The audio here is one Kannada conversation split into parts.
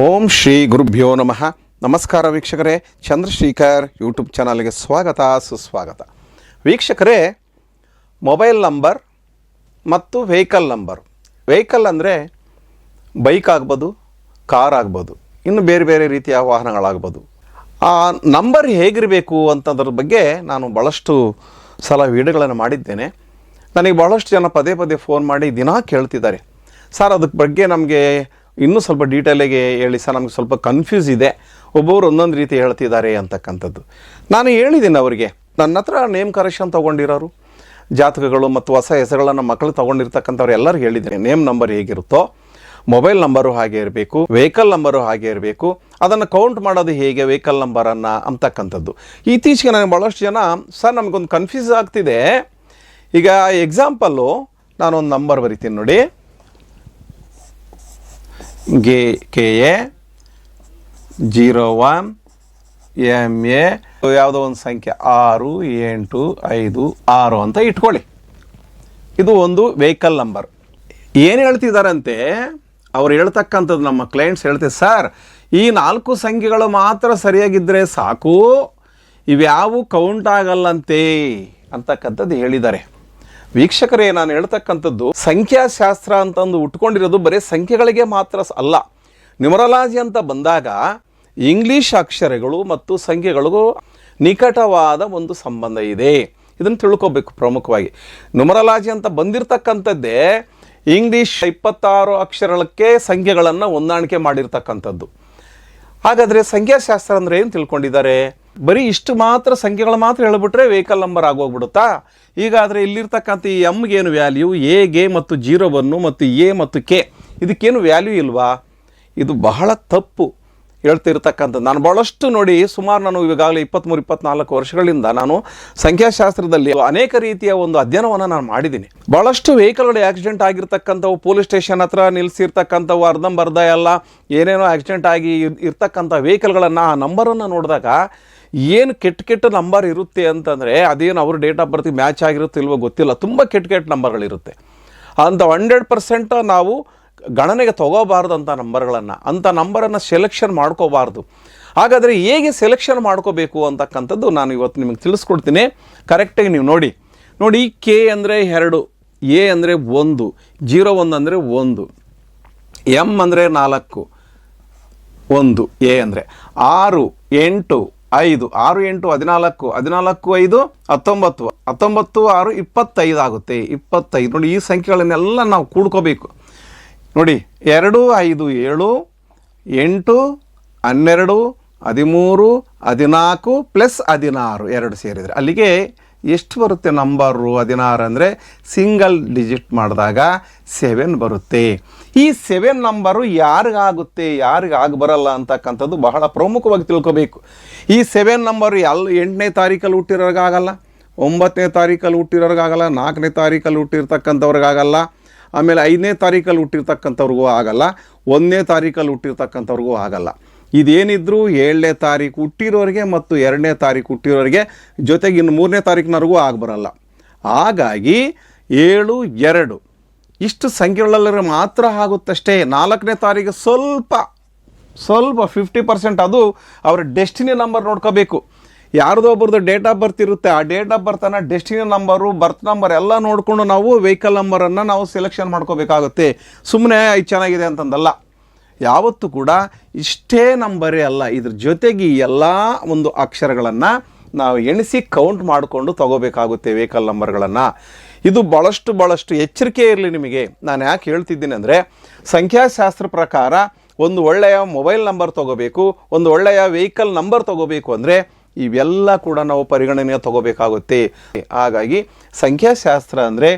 ಓಂ ಶ್ರೀ ಗುರುಭ್ಯೋ ನಮಃ. ನಮಸ್ಕಾರ ವೀಕ್ಷಕರೇ. ಚಂದ್ರಶೇಖರ್ ಯೂಟ್ಯೂಬ್ ಚಾನಲ್ಗೆ ಸ್ವಾಗತ, ಸುಸ್ವಾಗತ. ವೀಕ್ಷಕರೇ, ಮೊಬೈಲ್ ನಂಬರ್ ಮತ್ತು ವೆಹಿಕಲ್ ನಂಬರ್. ವೆಹಿಕಲ್ ಅಂದರೆ ಬೈಕ್ ಆಗ್ಬೋದು, ಕಾರ್ ಆಗ್ಬೋದು, ಇನ್ನು ಬೇರೆ ಬೇರೆ ರೀತಿಯ ವಾಹನಗಳಾಗ್ಬೋದು. ಆ ನಂಬರ್ ಹೇಗಿರಬೇಕು ಅಂತದ್ರ ಬಗ್ಗೆ ನಾನು ಭಾಳಷ್ಟು ಸಲ ವಿಡಿಯೋಗಳನ್ನು ಮಾಡಿದ್ದೇನೆ. ನನಗೆ ಭಾಳಷ್ಟು ಜನ ಪದೇ ಪದೇ ಫೋನ್ ಮಾಡಿ ದಿನಾ ಕೇಳ್ತಿದ್ದಾರೆ. ಸರ್ ಅದಕ್ಕೆ ಬಗ್ಗೆ ನಮಗೆ ಇನ್ನೂ ಸ್ವಲ್ಪ ಡೀಟೇಲಿಗೆ ಹೇಳಿ ಸರ್, ನಮಗೆ ಸ್ವಲ್ಪ ಕನ್ಫ್ಯೂಸ್ ಇದೆ. ಒಬ್ಬೊಬ್ರು ಒಂದೊಂದು ರೀತಿ ಹೇಳ್ತಿದ್ದಾರೆ ಅಂತಕ್ಕಂಥದ್ದು. ನಾನು ಹೇಳಿದ್ದೀನಿ ಅವರಿಗೆ, ನನ್ನ ಹತ್ರ ನೇಮ್ ಕರೆಕ್ಷನ್ ತೊಗೊಂಡಿರೋರು, ಜಾತಕಗಳು ಮತ್ತು ಹೊಸ ಹೆಸರುಗಳನ್ನು ಮಕ್ಕಳು ತೊಗೊಂಡಿರ್ತಕ್ಕಂಥವ್ರು ಎಲ್ಲರೂ ಹೇಳಿದ್ದೀನಿ ನೇಮ್ ನಂಬರ್ ಹೇಗಿರುತ್ತೋ ಮೊಬೈಲ್ ನಂಬರು ಹಾಗೆ ಇರಬೇಕು ವೆಹಿಕಲ್ ನಂಬರು ಹಾಗೆ ಇರಬೇಕು, ಅದನ್ನು ಕೌಂಟ್ ಮಾಡೋದು ಹೇಗೆ ವೆಹಿಕಲ್ ನಂಬರನ್ನು ಅಂತಕ್ಕಂಥದ್ದು. ಇತ್ತೀಚೆಗೆ ನನಗೆ ಭಾಳಷ್ಟು ಜನ, ಸರ್, ನಮಗೊಂದು ಕನ್ಫ್ಯೂಸ್ ಆಗ್ತಿದೆ. ಈಗ ಎಕ್ಸಾಂಪಲ್ಲು ನಾನೊಂದು ನಂಬರ್ ಬರಿತೀನಿ ನೋಡಿ. ಗೆ, K, A, zero, one, M, A ಯಾವುದೋ ಒಂದು ಸಂಖ್ಯೆ ಆರು, ಎಂಟು, ಐದು, ಆರು ಅಂತ ಇಟ್ಕೊಳ್ಳಿ. ಇದು ಒಂದು ವೆಹಿಕಲ್ ನಂಬರ್. ಏನು ಹೇಳ್ತಿದ್ದಾರಂತೆ ಅವ್ರು ಹೇಳ್ತಕ್ಕಂಥದ್ದು ನಮ್ಮ ಕ್ಲೈಂಟ್ಸ್ ಹೇಳ್ತಾರೆ ಸರ್, ಈ ನಾಲ್ಕು ಸಂಖ್ಯೆಗಳು ಮಾತ್ರ ಸರಿಯಾಗಿದ್ದರೆ ಸಾಕು. ಇವ್ಯಾವು ಕೌಂಟ್ ಆಗಲ್ಲಂತೆ. ಅಂತಕ್ಕಂಥದ್ದು ಹೇಳಿದ್ದಾರೆ. ವೀಕ್ಷಕರೇ, ನಾನು ಹೇಳ್ತಕ್ಕಂಥದ್ದು ಸಂಖ್ಯಾಶಾಸ್ತ್ರ ಅಂತಂದು ಉಟ್ಕೊಂಡಿರೋದು ಬರೀ ಸಂಖ್ಯೆಗಳಿಗೆ ಮಾತ್ರ ಅಲ್ಲ. ನ್ಯೂಮರಾಲಜಿ ಅಂತ ಬಂದಾಗ ಇಂಗ್ಲೀಷ್ ಅಕ್ಷರಗಳು ಮತ್ತು ಸಂಖ್ಯೆಗಳಿಗೂ ನಿಕಟವಾದ ಒಂದು ಸಂಬಂಧ ಇದೆ. ಇದನ್ನು ತಿಳ್ಕೊಬೇಕು ಪ್ರಮುಖವಾಗಿ. ನ್ಯೂಮರಾಲಜಿ ಅಂತ ಬಂದಿರತಕ್ಕಂಥದ್ದೇ ಇಂಗ್ಲೀಷ್ ಇಪ್ಪತ್ತಾರು ಅಕ್ಷರಕ್ಕೆ ಸಂಖ್ಯೆಗಳನ್ನು ಹೊಂದಾಣಿಕೆ ಮಾಡಿರ್ತಕ್ಕಂಥದ್ದು. ಹಾಗಾದರೆ ಸಂಖ್ಯಾಶಾಸ್ತ್ರ ಅಂದರೆ ಏನು ತಿಳ್ಕೊಂಡಿದ್ದಾರೆ? ಬರೀ ಇಷ್ಟು ಮಾತ್ರ ಸಂಖ್ಯೆಗಳು ಮಾತ್ರ ಹೇಳ್ಬಿಟ್ರೆ ವೆಹಿಕಲ್ ನಂಬರ್ ಆಗೋಗ್ಬಿಡುತ್ತಾ? ಈಗಾದರೆ ಇಲ್ಲಿರ್ತಕ್ಕಂಥ ಈ ಎಮ್ಗೆ ಏನು ವ್ಯಾಲ್ಯೂ ಎಗೆ ಮತ್ತು ಜೀರೋ ಒನ್ನು ಮತ್ತು ಎ ಮತ್ತು ಕೆ ಇದಕ್ಕೇನು ವ್ಯಾಲ್ಯೂ ಇಲ್ವಾ? ಇದು ಬಹಳ ತಪ್ಪು ಹೇಳ್ತಿರ್ತಕ್ಕಂಥದ್ದು ನಾನು ಭಾಳಷ್ಟು ನೋಡಿ ಸುಮಾರು ನಾನು ಈಗಾಗಲೇ ಇಪ್ಪತ್ತ್ಮೂರು ಇಪ್ಪತ್ತ್ನಾಲ್ಕು ವರ್ಷಗಳಿಂದ ನಾನು ಸಂಖ್ಯಾಶಾಸ್ತ್ರದಲ್ಲಿ ಅನೇಕ ರೀತಿಯ ಒಂದು ಅಧ್ಯಯನವನ್ನು ನಾನು ಮಾಡಿದ್ದೀನಿ. ಭಾಳಷ್ಟು ವೆಹಿಕಲ್ಗಳು ಆಕ್ಸಿಡೆಂಟ್ ಆಗಿರ್ತಕ್ಕಂಥವು ಪೊಲೀಸ್ ಸ್ಟೇಷನ್ ಹತ್ರ ನಿಲ್ಲಿಸಿರ್ತಕ್ಕಂಥವು ಅರ್ಧಂಬರ್ಧ ಎಲ್ಲ ಏನೇನೋ ಆಕ್ಸಿಡೆಂಟ್ ಆಗಿ ಇರ್- ಇರ್ತಕ್ಕಂಥ ವೆಹಿಕಲ್ಗಳನ್ನು ಆ ನಂಬರನ್ನು ನೋಡಿದಾಗ ಏನು ಕೆಟ್ಟ ಕೆಟ್ಟ ನಂಬರ್ ಇರುತ್ತೆ ಅಂತಂದರೆ ಅದೇನು ಅವ್ರ ಡೇಟ್ ಆಫ್ ಬರ್ತಿಗೆ ಮ್ಯಾಚ್ ಆಗಿರುತ್ತೆ ಇಲ್ವೋ ಗೊತ್ತಿಲ್ಲ. ತುಂಬ ಕೆಟ್ಟ ಕೆಟ್ಟ ನಂಬರ್ಗಳಿರುತ್ತೆ ಅಂತ ಹಂಡ್ರೆಡ್ ಪರ್ಸೆಂಟ್ ನಾವು ಗಣನೆಗೆ ತೊಗೋಬಾರ್ದು ಅಂಥ ನಂಬರ್ಗಳನ್ನು ಅಂಥ ನಂಬರನ್ನು ಸೆಲೆಕ್ಷನ್ ಮಾಡ್ಕೋಬಾರ್ದು. ಹಾಗಾದರೆ ಹೇಗೆ ಸೆಲೆಕ್ಷನ್ ಮಾಡ್ಕೋಬೇಕು ಅಂತಕ್ಕಂಥದ್ದು ನಾನು ಇವತ್ತು ನಿಮಗೆ ತಿಳಿಸ್ಕೊಡ್ತೀನಿ. ಕರೆಕ್ಟಾಗಿ ನೀವು ನೋಡಿ. ನೋಡಿ ಕೆ ಅಂದರೆ ಎರಡು ಎ ಅಂದರೆ ಒಂದು ಜೀರೋ ಒಂದು ಅಂದರೆ ಒಂದು ಎಂ ಅಂದರೆ ನಾಲ್ಕು, ಒಂದು ಎ ಅಂದರೆ ಆರು, ಎಂಟು ಐದು, ಆರು, ಎಂಟು, ಹದಿನಾಲ್ಕು ಹದಿನಾಲ್ಕು, ಐದು, ಹತ್ತೊಂಬತ್ತು ಹತ್ತೊಂಬತ್ತು, ಆರು, ಇಪ್ಪತ್ತೈದು ಆಗುತ್ತೆ. ಇಪ್ಪತ್ತೈದು. ನೋಡಿ, ಈ ಸಂಖ್ಯೆಗಳನ್ನೆಲ್ಲ ನಾವು ಕೂಡ್ಕೋಬೇಕು. ನೋಡಿ, ಎರಡು, ಐದು, ಏಳು, ಎಂಟು, ಹನ್ನೆರಡು, ಹದಿಮೂರು, ಹದಿನಾಲ್ಕು, ಪ್ಲಸ್ ಹದಿನಾರು, ಎರಡು ಸೇರಿದರೆ. ಅಲ್ಲಿಗೆ ಎಷ್ಟು ಬರುತ್ತೆ ನಂಬರು ಹದಿನಾರು ಅಂದರೆ ಸಿಂಗಲ್ ಡಿಜಿಟ್ ಮಾಡಿದಾಗ ಸೆವೆನ್ ಬರುತ್ತೆ. ಈ ಸೆವೆನ್ ನಂಬರು ಯಾರಿಗಾಗುತ್ತೆ ಯಾರಿಗೆ ಆಗಿ ಬರಲ್ಲ ಅಂತಕ್ಕಂಥದ್ದು ಬಹಳ ಪ್ರಮುಖವಾಗಿ ತಿಳ್ಕೋಬೇಕು. ಈ ಸೆವೆನ್ ನಂಬರು ಎಲ್ಲ ಎಂಟನೇ ತಾರೀಕಲ್ಲಿ ಹುಟ್ಟಿರೋರ್ಗಾಗಲ್ಲ, ಒಂಬತ್ತನೇ ತಾರೀಕಲ್ಲಿ ಹುಟ್ಟಿರೋರ್ಗಾಗಲ್ಲ, ನಾಲ್ಕನೇ ತಾರೀಕಲ್ಲಿ ಹುಟ್ಟಿರ್ತಕ್ಕಂಥವ್ರಿಗಾಗಲ್ಲ, ಆಮೇಲೆ ಐದನೇ ತಾರೀಕಲ್ಲಿ ಹುಟ್ಟಿರ್ತಕ್ಕಂಥವ್ರಿಗೂ ಆಗಲ್ಲ, ಒಂದನೇ ತಾರೀಕಲ್ಲಿ ಹುಟ್ಟಿರ್ತಕ್ಕಂಥವ್ರಿಗೂ ಆಗಲ್ಲ. ಇದೇನಿದ್ರು ಏಳನೇ ತಾರೀಕು ಹುಟ್ಟಿರೋರಿಗೆ ಮತ್ತು ಎರಡನೇ ತಾರೀಕು ಹುಟ್ಟಿರೋರಿಗೆ ಜೊತೆಗೆ ಇನ್ನು ಮೂರನೇ ತಾರೀಕಿನವರೆಗೂ ಆಗಬರಲ್ಲ. ಹಾಗಾಗಿ ಏಳು, ಎರಡು ಇಷ್ಟು ಸಂಖ್ಯೆಗಳಲ್ಲಿ ಮಾತ್ರ ಆಗುತ್ತಷ್ಟೇ. ನಾಲ್ಕನೇ ತಾರೀಕು ಸ್ವಲ್ಪ ಸ್ವಲ್ಪ ಫಿಫ್ಟಿ ಪರ್ಸೆಂಟ್ ಅದು ಅವರ ಡೆಸ್ಟಿನಿ ನಂಬರ್ ನೋಡ್ಕೋಬೇಕು. ಯಾರ್ದೋ ಒಬ್ರದ್ದು ಡೇಟ್ ಆಫ್ ಬರ್ತ್ ಇರುತ್ತೆ, ಆ ಡೇಟ್ ಆಫ್ ಬರ್ತನ ಡೆಸ್ಟಿನಿ ನಂಬರು ಬರ್ತ್ ನಂಬರ್ ಎಲ್ಲ ನೋಡಿಕೊಂಡು ನಾವು ವೆಹಿಕಲ್ ನಂಬರನ್ನು ನಾವು ಸೆಲೆಕ್ಷನ್ ಮಾಡ್ಕೋಬೇಕಾಗುತ್ತೆ. ಸುಮ್ಮನೆ ಇದು ಚೆನ್ನಾಗಿದೆ ಅಂತಂದಲ್ಲ. ಯಾವತ್ತೂ ಕೂಡ ಇಷ್ಟೇ ನಂಬರೇ ಅಲ್ಲ. ಇದ್ರ ಜೊತೆಗೆ ಎಲ್ಲ ಒಂದು ಅಕ್ಷರಗಳನ್ನು ನಾವು ಎಣಿಸಿ ಕೌಂಟ್ ಮಾಡಿಕೊಂಡು ತಗೋಬೇಕಾಗುತ್ತೆ ವೆಹಿಕಲ್ ನಂಬರ್ಗಳನ್ನು ಇದು ಭಾಳಷ್ಟು ಭಾಳಷ್ಟು ಎಚ್ಚರಿಕೆ ಇರಲಿ ನಿಮಗೆ. ನಾನು ಯಾಕೆ ಹೇಳ್ತಿದ್ದೀನಿ ಅಂದರೆ, ಸಂಖ್ಯಾಶಾಸ್ತ್ರ ಪ್ರಕಾರ ಒಂದು ಒಳ್ಳೆಯ ಮೊಬೈಲ್ ನಂಬರ್ ತಗೋಬೇಕು, ಒಂದು ಒಳ್ಳೆಯ ವೆಹಿಕಲ್ ನಂಬರ್ ತಗೋಬೇಕು ಅಂದರೆ ಇವೆಲ್ಲ ಕೂಡ ನಾವು ಪರಿಗಣನೆ ತಗೋಬೇಕಾಗುತ್ತೆ. ಹಾಗಾಗಿ ಸಂಖ್ಯಾಶಾಸ್ತ್ರ ಅಂದರೆ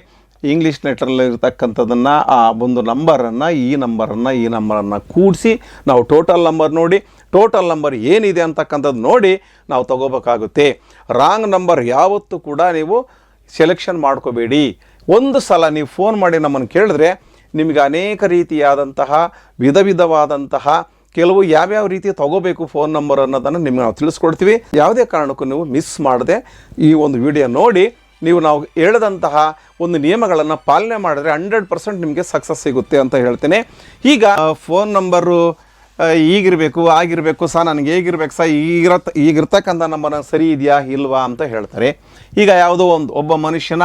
ಇಂಗ್ಲೀಷ್ ನೆಟ್ರಲ್ಲಿ ಇರ್ತಕ್ಕಂಥದ್ದನ್ನು ಆ ಒಂದು ನಂಬರನ್ನು ಈ ನಂಬರನ್ನು ಈ ನಂಬರನ್ನು ಕೂಡಿಸಿ ನಾವು ಟೋಟಲ್ ನಂಬರ್ ನೋಡಿ ಟೋಟಲ್ ನಂಬರ್ ಏನಿದೆ ಅಂತಕ್ಕಂಥದ್ದು ನೋಡಿ ನಾವು ತಗೋಬೇಕಾಗುತ್ತೆ. ರಾಂಗ್ ನಂಬರ್ ಯಾವತ್ತೂ ಕೂಡ ನೀವು ಸೆಲೆಕ್ಷನ್ ಮಾಡ್ಕೋಬೇಡಿ. ಒಂದು ಸಲ ನೀವು ಫೋನ್ ಮಾಡಿ ನಮ್ಮನ್ನು ಕೇಳಿದ್ರೆ ನಿಮಗೆ ಅನೇಕ ರೀತಿಯಾದಂತಹ, ವಿಧ ವಿಧವಾದಂತಹ, ಕೆಲವು ಯಾವ್ಯಾವ ರೀತಿ ತಗೋಬೇಕು ಫೋನ್ ನಂಬರ್ ಅನ್ನೋದನ್ನು ನಿಮ್ಗೆ ನಾವು ತಿಳಿಸ್ಕೊಡ್ತೀವಿ. ಯಾವುದೇ ಕಾರಣಕ್ಕೂ ನೀವು ಮಿಸ್ ಮಾಡದೆ ಈ ಒಂದು ವಿಡಿಯೋ ನೋಡಿ ನೀವು ನಾವು ಹೇಳಿದಂತಹ ಒಂದು ನಿಯಮಗಳನ್ನು ಪಾಲನೆ ಮಾಡಿದ್ರೆ ಹಂಡ್ರೆಡ್ ಪರ್ಸೆಂಟ್ ನಿಮಗೆ ಸಕ್ಸಸ್ ಸಿಗುತ್ತೆ ಅಂತ ಹೇಳ್ತೇನೆ. ಈಗ ಫೋನ್ ನಂಬರು ಈಗಿರಬೇಕು, ಆಗಿರಬೇಕು ಸಹ ನನಗೆ ಹೇಗಿರ್ಬೇಕು ಸಹ ಈಗಿರತ್, ಈಗಿರ್ತಕ್ಕಂಥ ನಂಬರ್ ಸರಿ ಇದೆಯಾ, ಇಲ್ವಾ ಅಂತ ಹೇಳ್ತಾರೆ. ಈಗ ಯಾವುದೋ ಒಂದು, ಒಬ್ಬ ಮನುಷ್ಯನ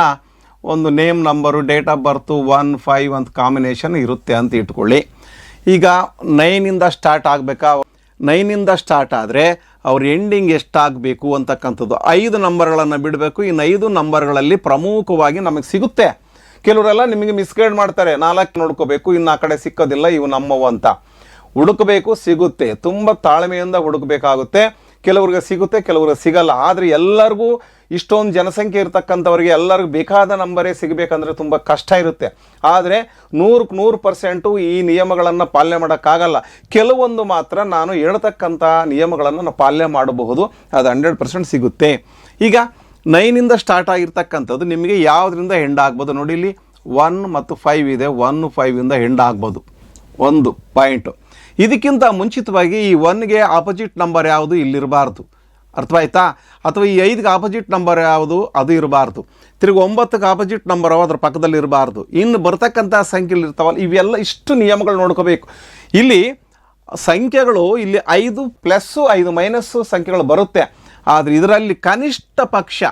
ಒಂದು name number date of birth one five ಅಂತ ಕಾಂಬಿನೇಷನ್ ಇರುತ್ತೆ ಅಂತ ಇಟ್ಕೊಳ್ಳಿ. ಈಗ ನೈನಿಂದ ಸ್ಟಾರ್ಟ್ ಆಗಬೇಕಾ? ನೈನಿಂದ ಸ್ಟಾರ್ಟ್ ಆದರೆ ಅವ್ರ ಎಂಡಿಂಗ್ ಎಷ್ಟಾಗಬೇಕು ಅಂತಕ್ಕಂಥದ್ದು. ಐದು ನಂಬರ್ಗಳನ್ನು ಬಿಡಬೇಕು. ಇನ್ನು ಐದು ನಂಬರ್ಗಳಲ್ಲಿ ಪ್ರಮುಖವಾಗಿ ನಮಗೆ ಸಿಗುತ್ತೆ. ಕೆಲವರೆಲ್ಲ ನಿಮಗೆ ಮಿಸ್ಗೈಡ್ ಮಾಡ್ತಾರೆ. ನಾಲ್ಕು ನೋಡ್ಕೋಬೇಕು. ಇನ್ನು ಆ ಕಡೆ ಸಿಕ್ಕೋದಿಲ್ಲ, ಇವು ನಮ್ಮವು ಅಂತ. ಹುಡುಕಬೇಕು, ಸಿಗುತ್ತೆ. ತುಂಬ ತಾಳ್ಮೆಯಿಂದ ಹುಡುಕಬೇಕಾಗುತ್ತೆ. ಕೆಲವ್ರಿಗೆ ಸಿಗುತ್ತೆ, ಕೆಲವ್ರಿಗೆ ಸಿಗಲ್ಲ. ಆದರೆ ಎಲ್ಲರಿಗೂ ಇಷ್ಟೊಂದು ಜನಸಂಖ್ಯೆ ಇರ್ತಕ್ಕಂಥವ್ರಿಗೆ ಎಲ್ಲರಿಗೂ ಬೇಕಾದ ನಂಬರೇ ಸಿಗಬೇಕಂದ್ರೆ ತುಂಬ ಕಷ್ಟ ಇರುತ್ತೆ. ಆದರೆ ನೂರಕ್ಕೆ ನೂರು ಪರ್ಸೆಂಟು ಈ ನಿಯಮಗಳನ್ನು ಪಾಲನೆ ಮಾಡೋಕ್ಕಾಗಲ್ಲ. ಕೆಲವೊಂದು ಮಾತ್ರ ನಾನು ಹೇಳ್ತಕ್ಕಂಥ ನಿಯಮಗಳನ್ನು ನಾವು ಪಾಲನೆ ಮಾಡಬಹುದು. ಅದು ಹಂಡ್ರೆಡ್ ಪರ್ಸೆಂಟ್ ಸಿಗುತ್ತೆ. ಈಗ ನೈನಿಂದ ಸ್ಟಾರ್ಟ್ ಆಗಿರ್ತಕ್ಕಂಥದ್ದು ನಿಮಗೆ ಯಾವುದರಿಂದ ಹೆಂಡ್ ಆಗ್ಬೋದು ನೋಡಿ ಇಲ್ಲಿ. ಒನ್ ಮತ್ತು ಫೈವ್ ಇದೆ. ಒನ್ ಫೈವಿಂದ ಹೆಂಡ್ ಆಗ್ಬೋದು ಒಂದು ಪಾಯಿಂಟು. ಇದಕ್ಕಿಂತ ಮುಂಚಿತವಾಗಿ ಈ ಒನ್ಗೆ ಆಪೋಸಿಟ್ ನಂಬರ್ ಯಾವುದು ಇಲ್ಲಿರಬಾರ್ದು. ಅರ್ಥವಾಯ್ತಾ? ಅಥವಾ ಈ ಐದಕ್ಕೆ ಆಪೋಸಿಟ್ ನಂಬರ್ ಯಾವುದು? ಅದು ಇರಬಾರ್ದು. ತಿರುಗಿ ಒಂಬತ್ತಕ್ಕೆ ಆಪೋಸಿಟ್ ನಂಬರ್ ಅದ್ರ ಪಕ್ಕದಲ್ಲಿ ಇರಬಾರ್ದು. ಇನ್ನು ಬರ್ತಕ್ಕಂಥ ಸಂಖ್ಯೆಗಳು ಇರ್ತಾವಲ್ಲ, ಇವೆಲ್ಲ ಇಷ್ಟು ನಿಯಮಗಳು ನೋಡ್ಕೋಬೇಕು. ಇಲ್ಲಿ ಸಂಖ್ಯೆಗಳು ಇಲ್ಲಿ ಐದು ಪ್ಲಸ್ಸು ಐದು ಮೈನಸ್ಸು ಸಂಖ್ಯೆಗಳು ಬರುತ್ತೆ. ಆದರೆ ಇದರಲ್ಲಿ ಕನಿಷ್ಠ ಪಕ್ಷ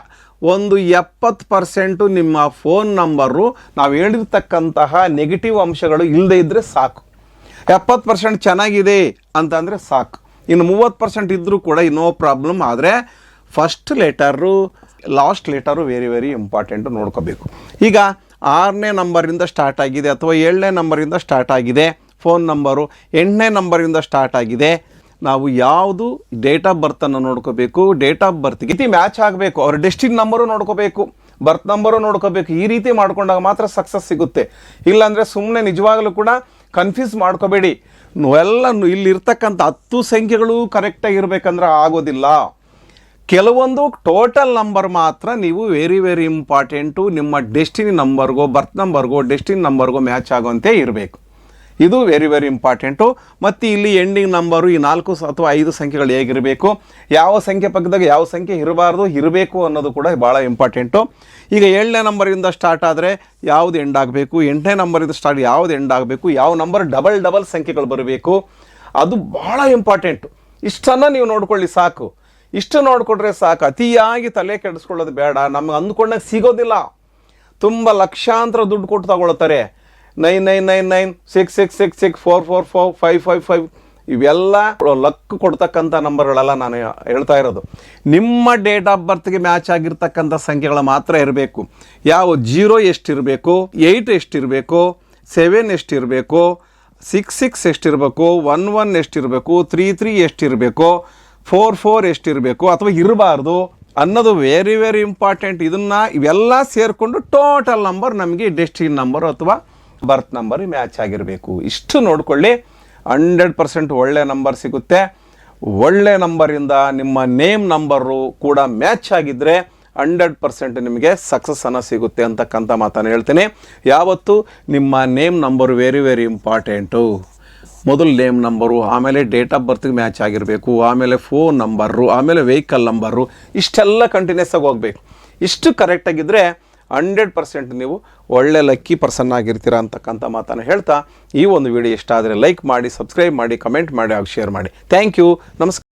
ಒಂದು ಎಪ್ಪತ್ತು ಪರ್ಸೆಂಟು ನಿಮ್ಮ ಫೋನ್ ನಂಬರು. ನಾವು ಹೇಳಿರ್ತಕ್ಕಂತಹ ನೆಗೆಟಿವ್ ಅಂಶಗಳು ಇಲ್ಲದೇ ಇದ್ದರೆ ಸಾಕು. ಎಪ್ಪತ್ತು ಪರ್ಸೆಂಟ್ ಚೆನ್ನಾಗಿದೆ ಅಂತಂದರೆ ಸಾಕು. ಇನ್ನು ಮೂವತ್ತು ಪರ್ಸೆಂಟ್ ಇದ್ದರೂ ಕೂಡ ನೋ ಪ್ರಾಬ್ಲಮ್ ಆದರೆ first letter last letter very very important ನೋಡ್ಕೋಬೇಕು. ಈಗ ಆರನೇ ನಂಬರಿಂದ ಸ್ಟಾರ್ಟ್ ಆಗಿದೆ ಅಥವಾ ಏಳನೇ ನಂಬರಿಂದ ಸ್ಟಾರ್ಟ್ ಆಗಿದೆ ಫೋನ್ ನಂಬರು ಎಂಟನೇ ನಂಬರಿಂದ ಸ್ಟಾರ್ಟ್ ಆಗಿದೆ. ನಾವು ಯಾವುದು ಡೇಟ್ ಆಫ್ ಬರ್ತನ್ನು ನೋಡ್ಕೋಬೇಕು ಡೇಟ್ ಆಫ್ ಬರ್ತ್ ಇತಿ ಮ್ಯಾಚ್ ಆಗಬೇಕು, ಅವ್ರ ಡೆಸ್ಟಿನ್ ನಂಬರು ನೋಡ್ಕೋಬೇಕು ಬರ್ತ್ ನಂಬರು ನೋಡ್ಕೋಬೇಕು, ಈ ರೀತಿ ಮಾಡ್ಕೊಂಡಾಗ ಮಾತ್ರ ಸಕ್ಸಸ್ ಸಿಗುತ್ತೆ. ಇಲ್ಲಾಂದರೆ ಸುಮ್ಮನೆ ನಿಜವಾಗಲೂ ಕೂಡ ಕನ್ಫ್ಯೂಸ್ ಮಾಡ್ಕೋಬೇಡಿ. ಎಲ್ಲ ಇಲ್ಲಿರ್ತಕ್ಕಂಥ ಹತ್ತು ಸಂಖ್ಯೆಗಳು ಕರೆಕ್ಟಾಗಿ ಇರಬೇಕಂದ್ರೆ ಆಗೋದಿಲ್ಲ. ಕೆಲವೊಂದು ಟೋಟಲ್ ನಂಬರ್ ಮಾತ್ರ ನೀವು ವೆರಿ ವೆರಿ ಇಂಪಾರ್ಟೆಂಟು ನಿಮ್ಮ ಡೆಸ್ಟಿನಿ ನಂಬರ್ಗೋ ಬರ್ತ್ ನಂಬರ್ಗೋ ಡೆಸ್ಟಿನಿ ನಂಬರ್ಗೋ ಮ್ಯಾಚ್ ಆಗುವಂತೆ ಇರಬೇಕು. ಇದು ವೆರಿ ವೆರಿ ಇಂಪಾರ್ಟೆಂಟು ಮತ್ತು ಇಲ್ಲಿ ಎಂಡಿಂಗ್ ನಂಬರು ಈ ನಾಲ್ಕು ಅಥವಾ ಐದು ಸಂಖ್ಯೆಗಳು ಹೇಗಿರಬೇಕು? ಯಾವ ಸಂಖ್ಯೆ ಪಕ್ಕದಾಗ ಯಾವ ಸಂಖ್ಯೆ ಇರಬಾರ್ದು, ಇರಬೇಕು ಅನ್ನೋದು ಕೂಡ ಭಾಳ ಇಂಪಾರ್ಟೆಂಟು ಈಗ ಏಳನೇ ನಂಬರಿಂದ ಸ್ಟಾರ್ಟ್ ಆದರೆ ಯಾವುದು ಎಂಡ್ ಆಗಬೇಕು? ಎಂಟನೇ ನಂಬರಿಂದ ಸ್ಟಾರ್ಟ್ ಯಾವುದು ಎಂಡ್ ಆಗಬೇಕು? ಯಾವ ನಂಬರ್ ಡಬಲ್ ಡಬಲ್ ಸಂಖ್ಯೆಗಳು ಬರಬೇಕು? ಅದು ಭಾಳ ಇಂಪಾರ್ಟೆಂಟು ಇಷ್ಟನ್ನು ನೀವು ನೋಡ್ಕೊಳ್ಳಿ ಸಾಕು. ಇಷ್ಟು ನೋಡಿಕೊಂಡ್ರೆ ಸಾಕು. ಅತಿಯಾಗಿ ತಲೆ ಕೆಡಿಸ್ಕೊಳ್ಳೋದು ಬೇಡ. ನಮ್ಗೆ ಅಂದ್ಕೊಂಡಾಗ ಸಿಗೋದಿಲ್ಲ. ತುಂಬ ಲಕ್ಷಾಂತರ ದುಡ್ಡು ಕೊಟ್ಟು ತಗೊಳ್ತಾರೆ. Nine nine nine nine six six six six four four four five five five ಇವೆಲ್ಲ ಲಕ್ ಕೊಡ್ತಕ್ಕಂಥ ನಂಬರ್ಗಳೆಲ್ಲ ನಾನು ಹೇಳ್ತಾ ಇರೋದು. ನಿಮ್ಮ ಡೇಟ್ ಆಫ್ ಬರ್ತ್ಗೆ ಮ್ಯಾಚ್ ಆಗಿರ್ತಕ್ಕಂಥ ಸಂಖ್ಯೆಗಳು ಮಾತ್ರ ಇರಬೇಕು. ಯಾವ ಜೀರೋ ಎಷ್ಟಿರಬೇಕು ಏಯ್ಟ್ ಎಷ್ಟಿರಬೇಕು ಸೆವೆನ್ ಎಷ್ಟಿರಬೇಕು ಸಿಕ್ಸ್ ಸಿಕ್ಸ್ ಎಷ್ಟಿರಬೇಕು ಒನ್ ಒನ್ ಎಷ್ಟಿರಬೇಕು ತ್ರೀ ತ್ರೀ ಎಷ್ಟಿರಬೇಕು ಫೋರ್ ಫೋರ್ ಎಷ್ಟಿರಬೇಕು ಅಥವಾ ಇರಬಾರ್ದು ಅನ್ನೋದು ವೆರಿ ವೆರಿ ಇಂಪಾರ್ಟೆಂಟ್ ಇದನ್ನು ಇವೆಲ್ಲ ಸೇರಿಕೊಂಡು ಟೋಟಲ್ ನಂಬರ್ ನಮಗೆ ಡೆಸ್ಟಿನ್ ನಂಬರ್ ಅಥವಾ ಬರ್ತ್ ನಂಬರ್ ಮ್ಯಾಚ್ ಆಗಿರಬೇಕು. ಇಷ್ಟು ನೋಡಿಕೊಳ್ಳಿ, ಹಂಡ್ರೆಡ್ ಪರ್ಸೆಂಟ್ ಒಳ್ಳೆ ನಂಬರ್ ಸಿಗುತ್ತೆ. ಒಳ್ಳೆ ನಂಬರಿಂದ ನಿಮ್ಮ ನೇಮ್ ನಂಬರು ಕೂಡ ಮ್ಯಾಚ್ ಆಗಿದ್ದರೆ ಹಂಡ್ರೆಡ್ ಪರ್ಸೆಂಟ್ ನಿಮಗೆ ಸಕ್ಸಸ್ ಅನ್ನ ಸಿಗುತ್ತೆ ಅಂತಕ್ಕಂಥ ಮಾತನ್ನು ಹೇಳ್ತೀನಿ. ಯಾವತ್ತು? ನಿಮ್ಮ name number very very important ಮೊದಲು ನೇಮ್ ನಂಬರು, ಆಮೇಲೆ ಡೇಟ್ ಆಫ್ ಬರ್ತ್ಗೆ ಮ್ಯಾಚ್ ಆಗಿರಬೇಕು, ಆಮೇಲೆ ಫೋನ್ ನಂಬರು, ಆಮೇಲೆ ವೆಹಿಕಲ್ ನಂಬರು, ಇಷ್ಟೆಲ್ಲ ಕಂಟಿನ್ಯೂಸ್ ಆಗಿ ಹೋಗ್ಬೇಕು. ಇಷ್ಟು ಕರೆಕ್ಟಾಗಿದ್ದರೆ ಹಂಡ್ರೆಡ್ ಪರ್ಸೆಂಟ್ ನೀವು ಒಳ್ಳೆ ಲಕ್ಕಿ ಪರ್ಸನ್ ಆಗಿರ್ತೀರಾ ಅಂತಕ್ಕಂಥ ಮಾತನ್ನು ಹೇಳ್ತಾ ಈ ಒಂದು ವಿಡಿಯೋ ಇಷ್ಟ ಆದರೆ ಲೈಕ್ ಮಾಡಿ, ಸಬ್ಸ್ಕ್ರೈಬ್ ಮಾಡಿ, ಕಮೆಂಟ್ ಮಾಡಿ ಹಾಗೂ ಶೇರ್ ಮಾಡಿ. Thank you. ನಮಸ್ಕಾರ.